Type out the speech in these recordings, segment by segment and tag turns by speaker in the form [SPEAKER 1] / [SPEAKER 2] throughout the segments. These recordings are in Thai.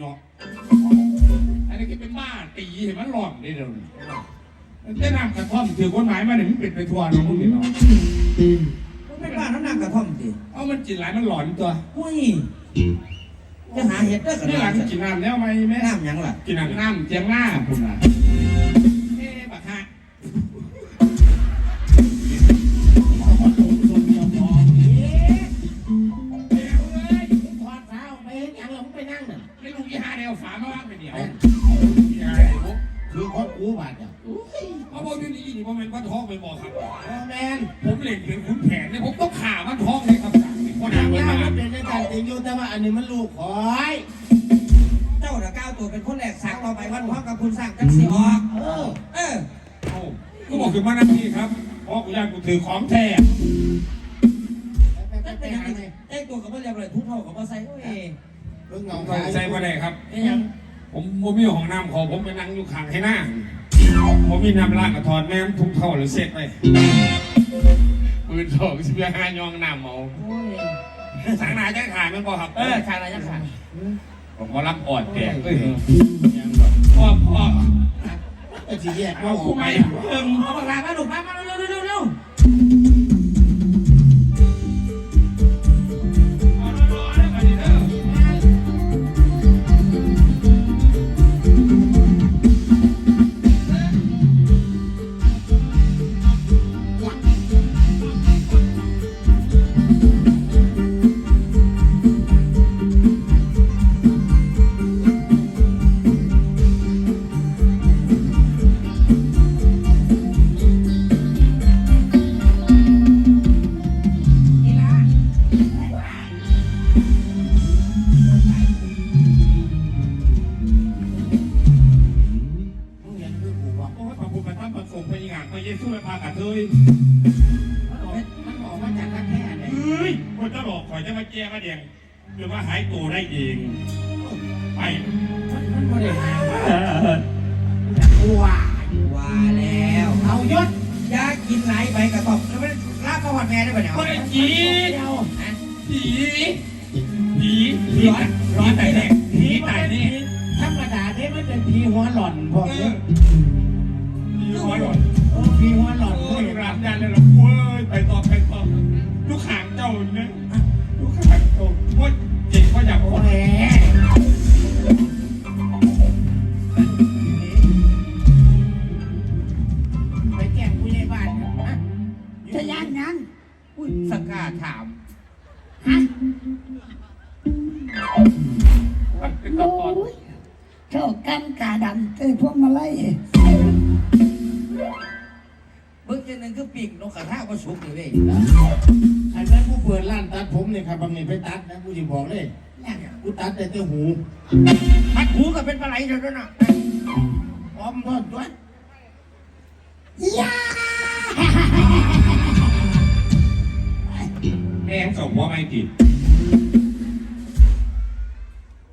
[SPEAKER 1] เนาะ อันนี้ก็เป็นบ้าตีเห็นมันหลอนได้เดี๋ยวนี้มันจะนำกระท่อมถือกฎหมายมาเนี่ยมันเป็นไปทั่วเนาะมึงเนาะ
[SPEAKER 2] มันเป็นบ้านน้ำนางกระท่อมสิ
[SPEAKER 1] เอามันกินหลายมันหลอนตัว
[SPEAKER 2] อุ้ยจะหาเห็ดได้ข
[SPEAKER 1] นี่ห
[SPEAKER 2] นา
[SPEAKER 1] ลั
[SPEAKER 2] ด
[SPEAKER 1] ง
[SPEAKER 2] นั้น
[SPEAKER 1] กินน้ำแล้วไหมแม่
[SPEAKER 2] น้ำหยังล่ะ
[SPEAKER 1] กินน้ำน้ำเจียงหน้าคุณน่ะ เอา
[SPEAKER 3] บ
[SPEAKER 1] อกอยู่นี่นี่ผมเป็นวันท้องไปบอกครับ
[SPEAKER 3] โอ้แมน
[SPEAKER 1] ผมเล่นเป็นขุนแผนเนี่ยผมต้องข่าวันท้องเลยครับคนหา
[SPEAKER 3] ย่า
[SPEAKER 1] เงินมา
[SPEAKER 3] มันเป็นในการติงอยู่แต่ว่าอันนี้มันลูกขอย
[SPEAKER 2] เจ้าน่ะก้าวตัวเป็นคนแรกสั่งต่อไปวันพ่อกับคุณสั่งจังสีออก
[SPEAKER 3] เออ
[SPEAKER 2] เออ
[SPEAKER 1] เอาก็บอกคือมานั่นนี่ครับเพราะกูอยากกูถือของแท้
[SPEAKER 3] ไป
[SPEAKER 2] แต่
[SPEAKER 3] ไป
[SPEAKER 2] เป็น
[SPEAKER 3] หา
[SPEAKER 2] ยัง
[SPEAKER 3] ไง
[SPEAKER 2] ไงเอ้ตัวกับว่าเรียบเลยทุกเท่ากับว่าใส่โอ้ย
[SPEAKER 3] เพิ่งเงา
[SPEAKER 1] ต้องใส่มาได้ครับ
[SPEAKER 2] เป็นยัง
[SPEAKER 1] ผมผมมีห้องน้ำขอผมไปนั่งอยู่ข้างให้หน้า ผมมีน้ำลากกระถอนแม่มทุกเท่าหรือเสร็จไปปืนสองสิบห้ายองน้ำเอา
[SPEAKER 2] โอ้ย
[SPEAKER 1] สังนาจะขาดมันบอกครับ
[SPEAKER 2] เออชายอะไรยังขาด
[SPEAKER 1] ผมก็รับอ่อนแตกเอ้ยพ่อพ่อ
[SPEAKER 3] ไอ้ที่แยก
[SPEAKER 1] เอา
[SPEAKER 3] เอา
[SPEAKER 1] คู่ไหม
[SPEAKER 2] เอิ่มเอาปากกามาลูกมามาเร็วเร็วเร็ว
[SPEAKER 3] ค
[SPEAKER 1] น
[SPEAKER 3] จะ
[SPEAKER 1] หลอกข่อยจะมาแก้มาแดงหรือว่าหายตัวได้เองไป
[SPEAKER 3] มันไม่ได้หากูว่า
[SPEAKER 2] ว่าแล้ว
[SPEAKER 3] เอายศ
[SPEAKER 2] ยากินไหนใบกระท่อมแล้วมันลาบประวัติแม่ได้ปะเนี่ย
[SPEAKER 1] ก็ได้จี
[SPEAKER 3] เดียว
[SPEAKER 1] ผีผีผีผีแต่แรกผีแต่นี่
[SPEAKER 3] ธรรมดาเนี่ยมันเป็นผีหัวหล่อนพวก
[SPEAKER 1] เอ
[SPEAKER 3] นี้
[SPEAKER 1] อผีหัวหล่น
[SPEAKER 3] เออผีหัวหล่อน
[SPEAKER 1] โอ้
[SPEAKER 3] พวก
[SPEAKER 1] ย
[SPEAKER 3] นี้
[SPEAKER 1] ร้านยันเลยหรอเว้ยไปต่อไปต่อ ลูกหางเจ้าเนี่ยลูกหางเจ้าโอ้ยเจ๋งก็อยาก
[SPEAKER 3] โอ้
[SPEAKER 1] โอ้
[SPEAKER 3] แห
[SPEAKER 1] ย
[SPEAKER 3] มไปแกล้งผู้ใหญ่บ้านเนี่ยฮะ
[SPEAKER 4] จะย่านยัง
[SPEAKER 2] อุ้ยสกาถาม
[SPEAKER 4] ฮะ
[SPEAKER 1] มันเป็น
[SPEAKER 4] โอ้
[SPEAKER 1] ตอน
[SPEAKER 4] ยโชคกันกาดำเอ้ยพวกมาไล่
[SPEAKER 2] เบิ้งจังหนึ่งคือปีกนกกระทาก็สุกเลยเว้ย
[SPEAKER 3] กเลย
[SPEAKER 4] เนี่ย
[SPEAKER 3] กูตัดแต่เต้าหู
[SPEAKER 2] พัดหูก็เป็นปลาไหลเท่านั้นน่ะ
[SPEAKER 3] พร้อมทอดด้วย
[SPEAKER 4] ยา
[SPEAKER 1] แม่งส่งว่าไม่กิน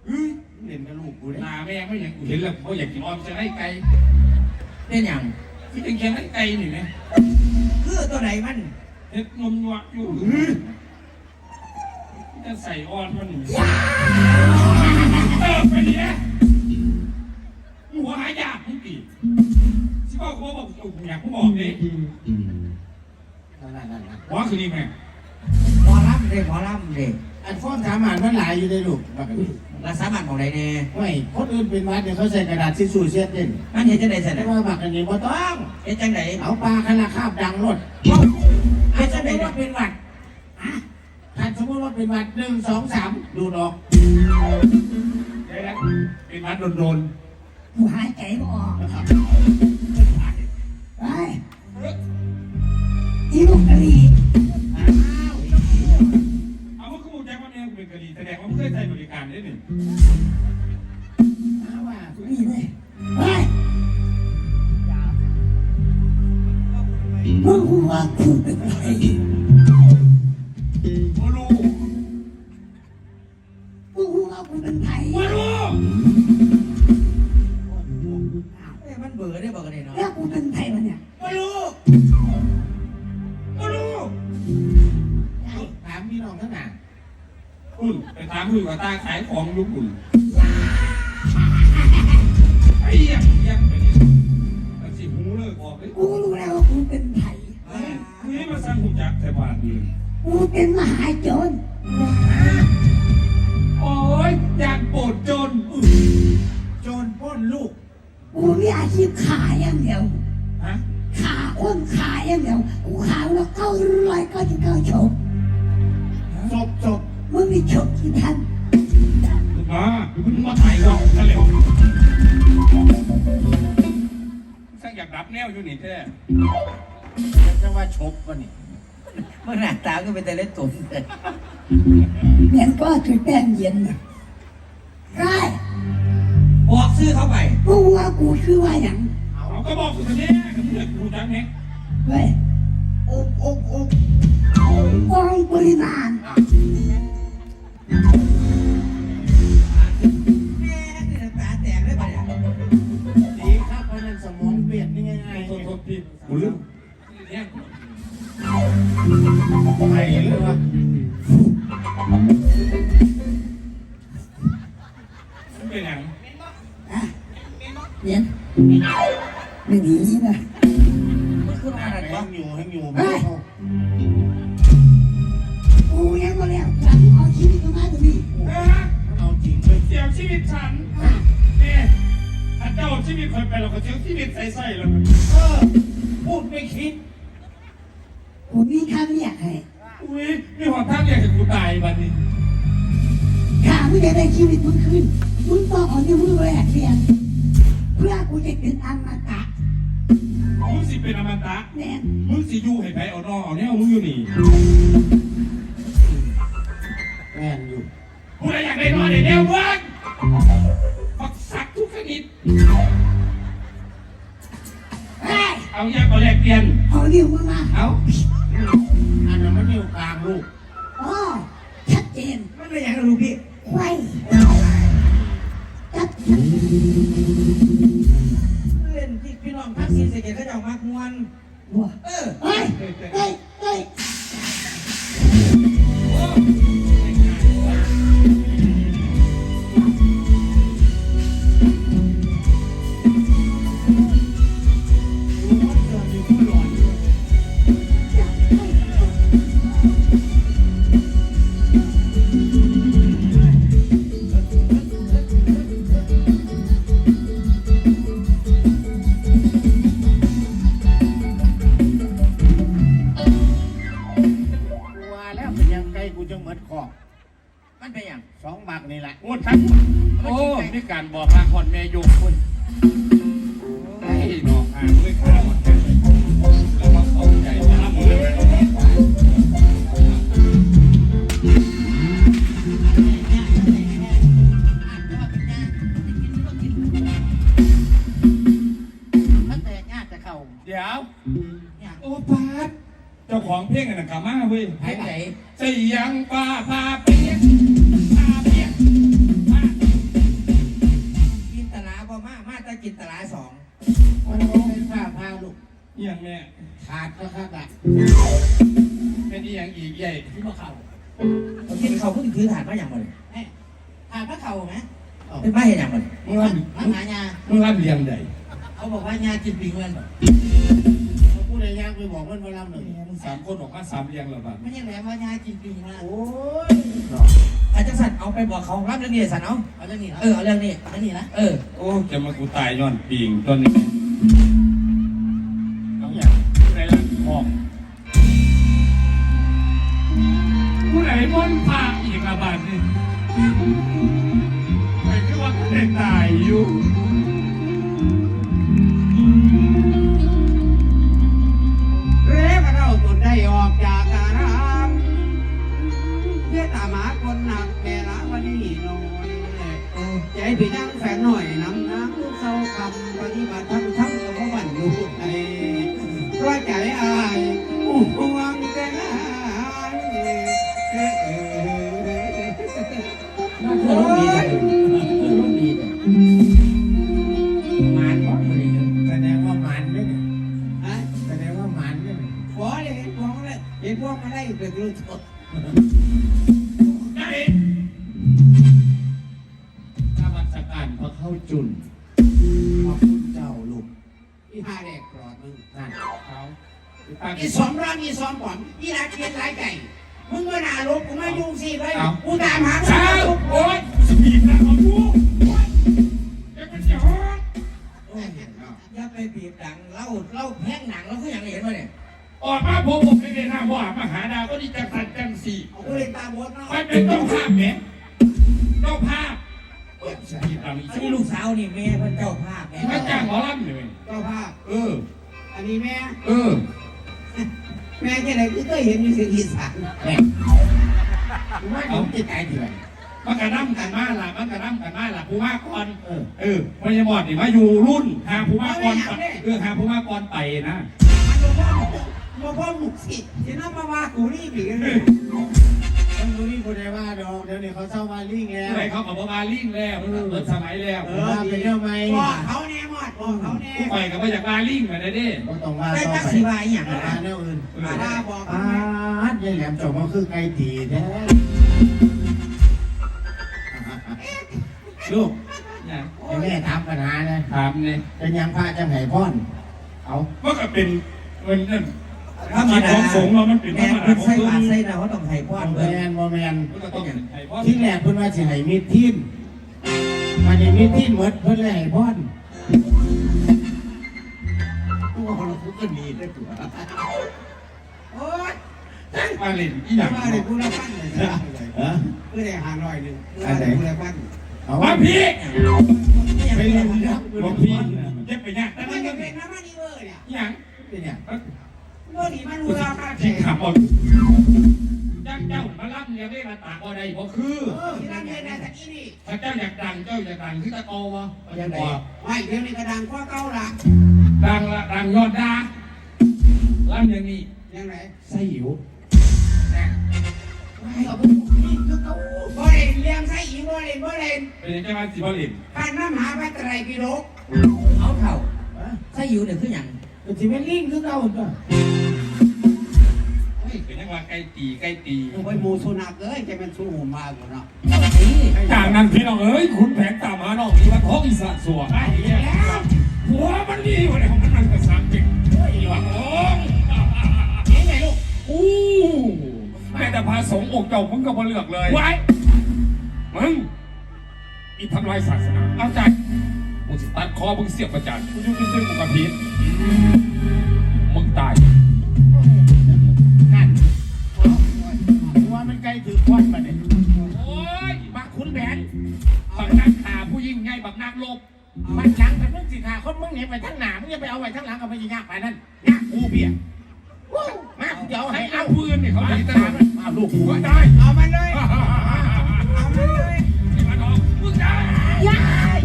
[SPEAKER 3] เฮ้ยเล่นกับลูกกูเลย
[SPEAKER 1] นาแม่งไม่อยากเห็นแล้วเขาอยากกินออมจะได้ไก่
[SPEAKER 2] เป็นอย่าง
[SPEAKER 1] ที่เป็นแค่ได้ไก่นี่ไหม
[SPEAKER 2] คือตัวไหนมัน
[SPEAKER 1] เฮ็ดนมยัวอยู่ จะใส่ออนมันนี่เออไปดิหัวหายากมึงกี่สิบอกเขาบอกอยากเขาบอกดิ
[SPEAKER 3] นั่นนั่นนั่นนั่น
[SPEAKER 1] หัวคือนี่แม่
[SPEAKER 2] หมอลำเด้หมอลำเด้
[SPEAKER 3] อันฟ้อนสามานมันหลายอยู่ในลูกบักนี้
[SPEAKER 2] รักษาบัตรของใดแน่
[SPEAKER 3] ไม่คนอื่นเป็นวัดเนี่ยเขาใส่กระดาษซิสูเช็ดเล่น
[SPEAKER 2] มันเห็นจังได๋ซั่น
[SPEAKER 3] แต่
[SPEAKER 2] น่ะ
[SPEAKER 3] ว่าบักอันนี้บ่ต้อง
[SPEAKER 2] เห็นจังได๋
[SPEAKER 3] เอาปลาคณะคาบดังรถ
[SPEAKER 2] เอ้า
[SPEAKER 3] ถ้า
[SPEAKER 2] เห็น
[SPEAKER 3] ส
[SPEAKER 2] จั
[SPEAKER 3] ม
[SPEAKER 2] ง
[SPEAKER 3] ม
[SPEAKER 2] ได๋
[SPEAKER 3] ติว่าเป็นหวัดถ้าสมมติ ว่าเป็นหวัดหนึ่งสองสามดูดออก
[SPEAKER 1] ได้แล้วเป็นมัดโดน
[SPEAKER 4] กูหายใจไม่ออกไปอีลูกกะหรี่
[SPEAKER 1] ๆเอาเมื่อคู่แจ็คว่าแม่งเป็นกะหรี่แสดงว่าเพื่อใช้บริการได้หนึ่ง
[SPEAKER 3] ห
[SPEAKER 4] นาคุ
[SPEAKER 1] ณไปตามคุยกับตาขายของลูกคุณ
[SPEAKER 4] ยา
[SPEAKER 1] ยังยังไปนี่มันสิหูเลิกออกเลย
[SPEAKER 4] กูรู้แล้วว่ากูเป็นไผ่
[SPEAKER 1] นี่มาสร้างหูจักแต่บาทนี่
[SPEAKER 4] กูเป็นมหาโจร
[SPEAKER 1] โอ้ยอยากโปรดจน
[SPEAKER 3] โจรปล้นลูก
[SPEAKER 4] กูมีอาชีพขายอย่างเดียว
[SPEAKER 1] ฮะ
[SPEAKER 4] ขาคนขายอย่างเดียวกูขายแล้วเก้าร้อยเก้าสิบเก้าชม
[SPEAKER 3] ศพศพ
[SPEAKER 4] มึงมีชมกี่พัน
[SPEAKER 1] มามึงมาถ่ายเราทะเลสร้างอยากดับแนวอยู่นี่แท้
[SPEAKER 3] จะว่าชกวะนี่
[SPEAKER 2] เมื่อหน้าตาก็เป็นแต่เล่นตุ่มเลย
[SPEAKER 4] เหมือนก็ถือแป้งเย็นนะได้
[SPEAKER 2] บอกซื้อเข้าไป
[SPEAKER 4] มึงว่ากูคือว่าอย่าง
[SPEAKER 1] เอาก็บอกสุดนี้กับเพื่อนกูจังเนี่ย
[SPEAKER 4] เว้ย
[SPEAKER 3] อกอกอก
[SPEAKER 4] มองปริมาณ
[SPEAKER 3] Thank you. วิ
[SPEAKER 4] ต
[SPEAKER 1] คนไปเราก็เจ้าชีวิตใส่ๆแล้วมัน
[SPEAKER 3] เออพูดไม่คิด
[SPEAKER 4] กูมีคำเรียกให้
[SPEAKER 1] อุ้ยมีความท่าอยากจะกูตายบัดนี้
[SPEAKER 4] ข้ามึงจะได้ชีวิตมึงคืนมึงต้องเอานิ้วมือแหวกเรียนเพื่อกูจะเป็นอมตะ
[SPEAKER 1] มึงสิเป็นอมตะ
[SPEAKER 4] แน่น
[SPEAKER 1] มึงสิอยู่ให้ไผเอานอเอาเนี่ยมึงอยู่นี่
[SPEAKER 3] แม่นอยู่
[SPEAKER 1] กูเลยอยากได้นอนในแนวเมืองปักสักทุกชนิด
[SPEAKER 4] เฮ้ย
[SPEAKER 1] เอาอยากเอาแลกเปลี่ยน
[SPEAKER 4] เอานิ้วมือมา
[SPEAKER 1] เอา
[SPEAKER 3] อันนั้นมันอยู่กลางลูก
[SPEAKER 4] อ๋อชัดเจน
[SPEAKER 2] มันเป็นอย่างนั้นลูกพี่
[SPEAKER 4] ไว้จัด
[SPEAKER 2] เล่นที่พี่น้องทักษิณเสกเขาจะออกมากมวน
[SPEAKER 4] บัว
[SPEAKER 2] เออ
[SPEAKER 4] เฮ้ยเฮ้ย
[SPEAKER 3] จ้าขอ
[SPEAKER 2] ง
[SPEAKER 1] เพลงน่ะกลับมาเว้ย
[SPEAKER 2] ไผ่ไหน
[SPEAKER 1] เสียงป้าพาเปียกพาเปียกพา
[SPEAKER 2] กินตลาบ่มามาแต่กินตลาสอง
[SPEAKER 3] มันต้องเป็นผ้าพาลูก
[SPEAKER 1] เอียงแม่
[SPEAKER 3] ขาดก็ขาดอะ
[SPEAKER 1] เป็นอีหยังอีกใหญ่
[SPEAKER 2] ที่บ่เข้ากินเขาเพิ่งถือถาดมาอย่างมัน
[SPEAKER 5] ผ่านพระเขาไหม
[SPEAKER 2] เป็นไม่เห็นอย่างมัน
[SPEAKER 1] มึงรับ
[SPEAKER 5] มาหายา
[SPEAKER 1] มึงรับเลี้ยงใด
[SPEAKER 5] เขาบอกว่ายากินปีเงิน
[SPEAKER 3] เขาพูดอะไรยากไปบอกมันมาลำหนึ่ง
[SPEAKER 1] มึงสามคนออกมาสามเลี้ยงแล้วบ้าง
[SPEAKER 5] ไม่ใช่แหลมว่ายากินปีเงิน
[SPEAKER 3] โอ้ย
[SPEAKER 2] อาจารย์สันเอาไปบอกเขารับเรื่องนี้สันเอา
[SPEAKER 5] เอาเรื่องนี้นะ
[SPEAKER 2] เออเอาเรื่องนี้
[SPEAKER 5] เอาเรื่องนี้นะ
[SPEAKER 2] เออ
[SPEAKER 1] โอ้จะมากูตายย้อนปิ
[SPEAKER 6] งต้นนี้
[SPEAKER 3] ว
[SPEAKER 6] กอะไรเห็นพวกอะไรเป็นรู้ตัว
[SPEAKER 1] ได้ข้าราชการพระเข้าจุน
[SPEAKER 3] ขอบคุณเจ้าลูก
[SPEAKER 6] อีห้าแดกปลอดมึง
[SPEAKER 3] นั่น
[SPEAKER 1] เขาตั้ง
[SPEAKER 6] อีสองร้านอีสองปอนอีรักเกียนหลายใจมึงมาหนาลบกูมายุ่งสิเลยกูตามหา
[SPEAKER 1] เช้าโอ๊ยสปีดนะเอาดูจะเป็นหยอก
[SPEAKER 5] อย่าไปบีบดังเล่าเล่าแพงหนังแล้วก็อย่างเห็นมาเนี่ย
[SPEAKER 1] ออกมาผมผมไม่ได้หน้าว่ามาหาดาวก็ดีจังสันจังสี่
[SPEAKER 6] กูเลยตาบอดเนาะ
[SPEAKER 1] ไปเป็นต้องภาพเนี่ยต้องภาพเอ้ยสปีดอะไร
[SPEAKER 5] อันนี้ลูกสาวนี่แม่เพิ่นเจ้าภาพแม่
[SPEAKER 1] มาจ้างหมอลำเลย
[SPEAKER 6] เจ้าภาพ
[SPEAKER 1] เออ
[SPEAKER 6] อันนี้แม่
[SPEAKER 1] เออ
[SPEAKER 6] แม่จะไหนกูเคยเห็นอยู่เสียงอีสาน
[SPEAKER 3] กูว่าผมจิตใจดีเลย
[SPEAKER 1] มันกระน้ำกันมาล่ะมันกระน้ำกันมาล่ะผู้ว่าก่อน
[SPEAKER 3] เออ
[SPEAKER 1] เออพยาบอดนี่มาอยู่รุ่นหาผู้ว่าก่อนไปเออหาผู้ว่าก่อนไปนะ
[SPEAKER 6] มันบ่พ่อ บ่พ่อลูกศิษย์ที่นั่นมาว่ากูนี่ปีกันเลย
[SPEAKER 3] มันรู้นี่คนใดว่าดอกเดี๋ยวนี้เขาเศร้ามาลิ่งแล้ว
[SPEAKER 1] อะไรเขากับมาลิงแล้วมันเปิดสมัยแล้ว
[SPEAKER 3] เออเป็นเรื่องไหม
[SPEAKER 6] บอกเขาแน่หมดบอกเขาแน่
[SPEAKER 1] ผู้ไปกับมาจากมาลิงมาได้ดิ
[SPEAKER 3] ก็ต้องว่า
[SPEAKER 5] ได้
[SPEAKER 3] ต่อ
[SPEAKER 5] จัก
[SPEAKER 3] ไป
[SPEAKER 5] สีวายอย่าง
[SPEAKER 3] มา
[SPEAKER 5] ไร
[SPEAKER 3] แนวอื่น
[SPEAKER 6] มาว่าบอก
[SPEAKER 3] ปาดยายแหลมจบมาคือไก่ตีแท้ลูก
[SPEAKER 1] เนี่ย
[SPEAKER 3] ให้แม่ถามปัญหานะ
[SPEAKER 1] ถามเนี่ย
[SPEAKER 3] เป็นยังพระจังไห้พ่อนเอา
[SPEAKER 1] มันก็เป็นเงินนั่น
[SPEAKER 5] ธรรมดา
[SPEAKER 1] ของสงฆ์เรามันเป็นธร
[SPEAKER 5] แม่
[SPEAKER 1] รมดา
[SPEAKER 5] เพิ่น
[SPEAKER 1] ของ
[SPEAKER 5] ใส่
[SPEAKER 1] สง
[SPEAKER 5] บาตร
[SPEAKER 1] ฆ์
[SPEAKER 5] ใส่ดาวเขาต้องให้พร
[SPEAKER 3] แม
[SPEAKER 5] เพิ่น
[SPEAKER 3] นบ่แมน
[SPEAKER 1] มันก็ต้องให้พ่อ
[SPEAKER 3] ที่แรกเพิ่นว่าสิให้มีดทิ่นมันยังมีดทิ่นหมดเพิ่นเลยให้พ่อนตัวคนละคุกก็มีได้ตัว
[SPEAKER 6] โอ๊ย
[SPEAKER 1] มาเล่นอีหยัง
[SPEAKER 6] มาเลยกูละพันเลย
[SPEAKER 3] ฮะ
[SPEAKER 6] กูได้หาร้อยหนึ่งกูละพัน
[SPEAKER 3] เอา
[SPEAKER 1] มาพี่
[SPEAKER 3] ไปเล่นครับ
[SPEAKER 1] หลวงพี่เจ็บไปเนี่ยแต่
[SPEAKER 6] มั
[SPEAKER 1] มันน
[SPEAKER 6] จะ
[SPEAKER 1] ก็
[SPEAKER 6] เป็
[SPEAKER 1] เป็นน
[SPEAKER 6] น้ำมันอีเวอร์เนี่ย
[SPEAKER 1] หยัง
[SPEAKER 3] เป็นยัง
[SPEAKER 6] เมื่อนี้มันรู้ราคาแพ
[SPEAKER 1] ทิ้ง
[SPEAKER 6] ง
[SPEAKER 1] ขำหมดจ้างเจ้ามาล่ำเนี่ยได้มาตากบ่ได้บ่คือ
[SPEAKER 6] ที่นั่นเนี่ยนะตะกี้นี่
[SPEAKER 1] ถ้าเจ้าอยากดังเจ้าอยากดังคือตะโกวะ
[SPEAKER 3] ยังไง
[SPEAKER 6] ไม่เดี๋ยวนี้กระดังกว่าเก่าละ
[SPEAKER 1] ดังละดังยอดดาล่ำอย่างนี้
[SPEAKER 6] ยังไง
[SPEAKER 3] ไส้หิว
[SPEAKER 6] บ่เล่นเลี้ยงไส้อีบ่เล่นบ่เล่น
[SPEAKER 1] เป็นเจ้ามาสิบ่เล่น
[SPEAKER 6] พันน้ำหาพัตไตรปิฎก
[SPEAKER 5] เอาเท่าใส่อยู่เนี่ยคือหยัง
[SPEAKER 3] ก็สิเป็นลิงคือเก่าตัว
[SPEAKER 1] เฮ้ ยเป็นยังว่าใกล้ตีใกล้ตี
[SPEAKER 6] โอ้ยหมูสุนัขเอ้ยจะเป็นสู้หุ่มมากกว่าเนาะ
[SPEAKER 5] นี่
[SPEAKER 1] จากนั้นพี่น้องเอ้ยขุนแผนตามหาน้องนี่ว่าท้องอีสานสัวไอ้เหี้ยหัวมันนี่วันไหนของมันมันกระสังเป็นเฮ้ยหวังน้อง
[SPEAKER 6] นี่ไงลูก
[SPEAKER 1] อู้แม่แต่พาสงอกเจ้ามึงก็บ่เลือกเลยไว้มึงอีทำลายศาสนาเอาใจกูจะตัดคอมึงเสียบประจานกูยุ่งยุ่งยุ่งกูกับพีท
[SPEAKER 3] ไปยิงยากไปนั่นยากกูเบี้ยมาเดี๋ยว
[SPEAKER 1] ให้
[SPEAKER 3] ให้
[SPEAKER 1] เอา
[SPEAKER 3] เอา
[SPEAKER 1] ปืนเนี่ยเขาตีตลอด
[SPEAKER 3] เอาลูก
[SPEAKER 1] กู
[SPEAKER 3] กู
[SPEAKER 1] ก็ได้
[SPEAKER 6] เอามันเลยเอามันเลย
[SPEAKER 1] ไอ้มาน้องมึงได้
[SPEAKER 4] ยาย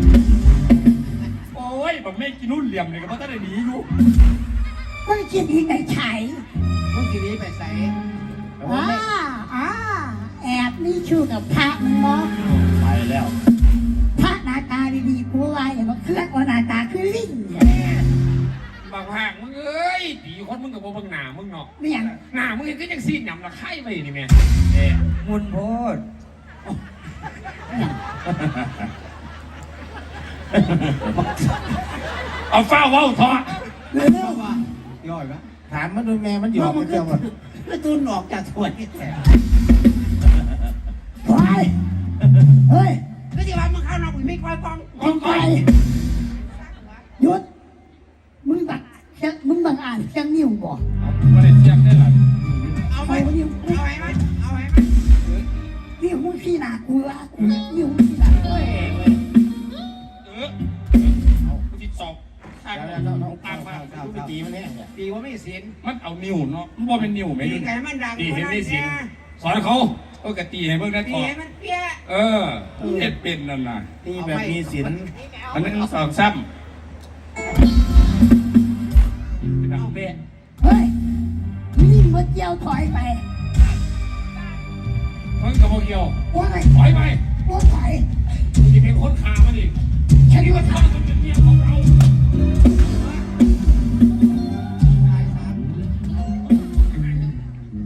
[SPEAKER 1] โอ้ยบักแม่กินนุ่นเหลี่ยมเลยก็เพราะตั้งแต่หนีอยู่
[SPEAKER 4] ก็คิดที่ไหนไฉ
[SPEAKER 6] มึงทีนี้ไปใส่
[SPEAKER 4] อ่าอ่าแอบนี่ชูกับพระมึงเนาะ
[SPEAKER 3] ไปแล้ว
[SPEAKER 4] พระหน้าตาดีๆกูว่าอย่างว่าเคลื่อนว่าหน้าตาคือลิงเนี่ย
[SPEAKER 1] บางห่างมึงเอ้ยตีคนมึงกับบ่เบังหน้ามึงเนาะ
[SPEAKER 4] ไม่อย่าง
[SPEAKER 1] หน้ามึงก็ยังซีดหยำละไข่ไปนี่แม่เอ๊ะ
[SPEAKER 5] มุนโพด
[SPEAKER 1] เอาฟ้าเว้าทอด
[SPEAKER 4] เร็ว
[SPEAKER 6] ย่อยปะ
[SPEAKER 3] ถามมันดูแม่มันหยอกมันเจ้าว่า
[SPEAKER 6] แล้วตูนออกจากสวนนี่แต่
[SPEAKER 4] ๆไปเฮ้ย
[SPEAKER 6] ก็จะว่ามึงเข้านอกมึงไม่คอยฟัง
[SPEAKER 1] มึง
[SPEAKER 4] ไป
[SPEAKER 1] ไป
[SPEAKER 4] หยุดมึงบัก จะมึงบังอ่านจังนิ้วบ่
[SPEAKER 1] ไม่ได้เทียบได้หรอ
[SPEAKER 6] เอาไหม
[SPEAKER 4] เอานิ้ว
[SPEAKER 6] เอาไหมมันเอาไหมมัน
[SPEAKER 4] นิ้วมึงขี้หนากูละกูนิ้วมึงขี้หนาเฮ้ย
[SPEAKER 1] เออเอากูจิตสอบข้าง
[SPEAKER 3] แล้ว
[SPEAKER 1] มึ
[SPEAKER 3] แล้ว
[SPEAKER 1] ง
[SPEAKER 3] แล้ว
[SPEAKER 1] ตามมา
[SPEAKER 3] แล้วไปตีมันเนี่ย
[SPEAKER 6] ตีว่าไม่สิน
[SPEAKER 1] มันเอานิ้วเนาะมันบ่เป็นนิ้วไหม
[SPEAKER 6] ตี
[SPEAKER 1] ยุ่น
[SPEAKER 6] ไก่มันดัง
[SPEAKER 1] ตีเห็นได้สิสอนเขาก็กะตีให้เบิ่งได้
[SPEAKER 6] ตี
[SPEAKER 1] ก่อน
[SPEAKER 6] ให้มันเปี้ย
[SPEAKER 1] เออเฮ็ดเป็นนั่นน่ะ
[SPEAKER 3] ตีแบบมีศีล
[SPEAKER 1] อันนั้นสองซ้ำ นี่
[SPEAKER 4] มดเจียวถอยไป
[SPEAKER 1] มึงกับโมเกียว
[SPEAKER 4] ว่าไง
[SPEAKER 1] ถอยไป
[SPEAKER 4] ว่าถอย
[SPEAKER 1] ที่เป็นคนขามันอีก
[SPEAKER 4] ฉัน
[SPEAKER 1] ที่
[SPEAKER 4] ว่า
[SPEAKER 1] ว่าทำเป็นเมียของเรา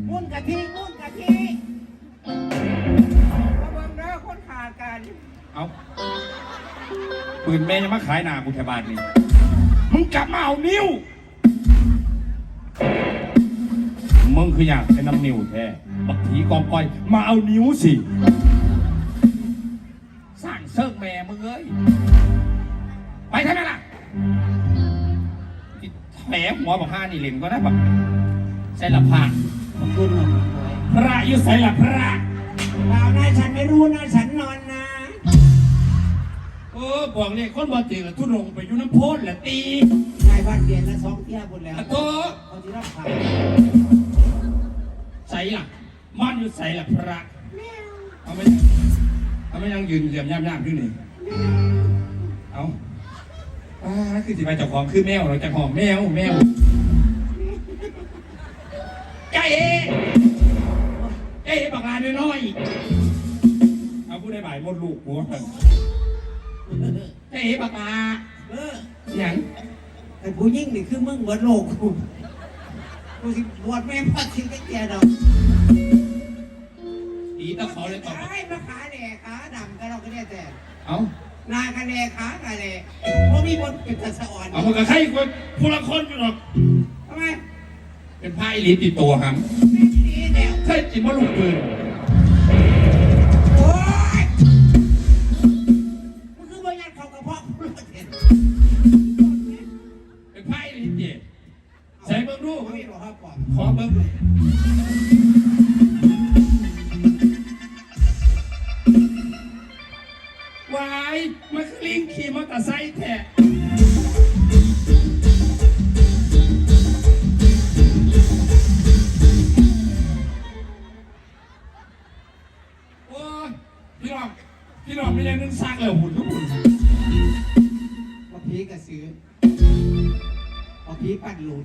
[SPEAKER 6] มุ่นกะทิมุ่นกะทิมาเบิ่งเด้อคนขาดกัน
[SPEAKER 1] เอาปืนแม่ยังมาขายหนากูแถวบ้านนี่มึงกลับมาเอานิ้ว มึงคืออยากเป็นน้ำนิ้วแท้บักผีกองก้อย มาเอานิ้วสิ
[SPEAKER 7] สร้างเซิร์กแม่มึงเอ้ย
[SPEAKER 1] ไปเท่านั้นล่ะที่แถมหัวบอกห้านี่เล่นก็ได้แบบใส่ละพระ
[SPEAKER 6] ขอบคุณหน่อย
[SPEAKER 1] พระอยู่ใส่ละพระ
[SPEAKER 6] เปล่านะฉันไม่รู้นะฉันนอนนะ
[SPEAKER 7] เออบอกเลยคนบ่ตีละทุนงไปอยู่น้ำโพนละตี
[SPEAKER 6] นายวัดเปลี่ยนละสองเที่ยวหมดแล้ว
[SPEAKER 7] อะโต
[SPEAKER 6] เขาที่รับผ่าน
[SPEAKER 1] ใส่ ละมันอยู่ใส่ละพระเอาไม่เอาไม่ยังยืนเหลี่ยมย่ำย่ำอยู่นี่เอาอ่าคือสิไปเจ้าของคือแมวเราจะหอมแมวแมวใจเอ๋ใจเอ๋บักลาน้อยๆเอาพูดได้บ่ายมดลูกหัวใจเอ๋บักลา
[SPEAKER 6] เออ
[SPEAKER 1] อย่าง
[SPEAKER 6] แต่ผู้ยิ่งนี่คือมึงเหมือนโลกกู กูสิบวชไม่พัดทิ้งกันแก่ดอก
[SPEAKER 1] อีตะขอเลยตอบ
[SPEAKER 6] ไอ้มาขาแดกขาดำก็เราก็ได้แต่
[SPEAKER 1] เอ้า
[SPEAKER 6] นากระแดกขากระแดกเพราะมีบนเป็นตะสะอ่อน
[SPEAKER 1] เอามันก็ใครคนผู้ละคนอยู่หรอก
[SPEAKER 6] ทำไม
[SPEAKER 1] เป็นพายลิตติดตัวหัง
[SPEAKER 6] ไม่ดีแล้ว
[SPEAKER 1] ใช่จินว่าลูกปืน
[SPEAKER 6] พี่น้องพี่น้
[SPEAKER 1] อง
[SPEAKER 6] ไม่ได้
[SPEAKER 1] นึ่ร้างเลยหุ่นทุกหุ่นพอพีกระซื้อพอพีปั่นลุด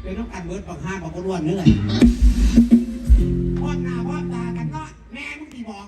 [SPEAKER 1] เดี๋ต้องอันเวิร์ดบอกห้า
[SPEAKER 6] บอกก็ร่วนเนื่อยพ่อหน้าพ่อตากันเนาะแม่มึงตีบอก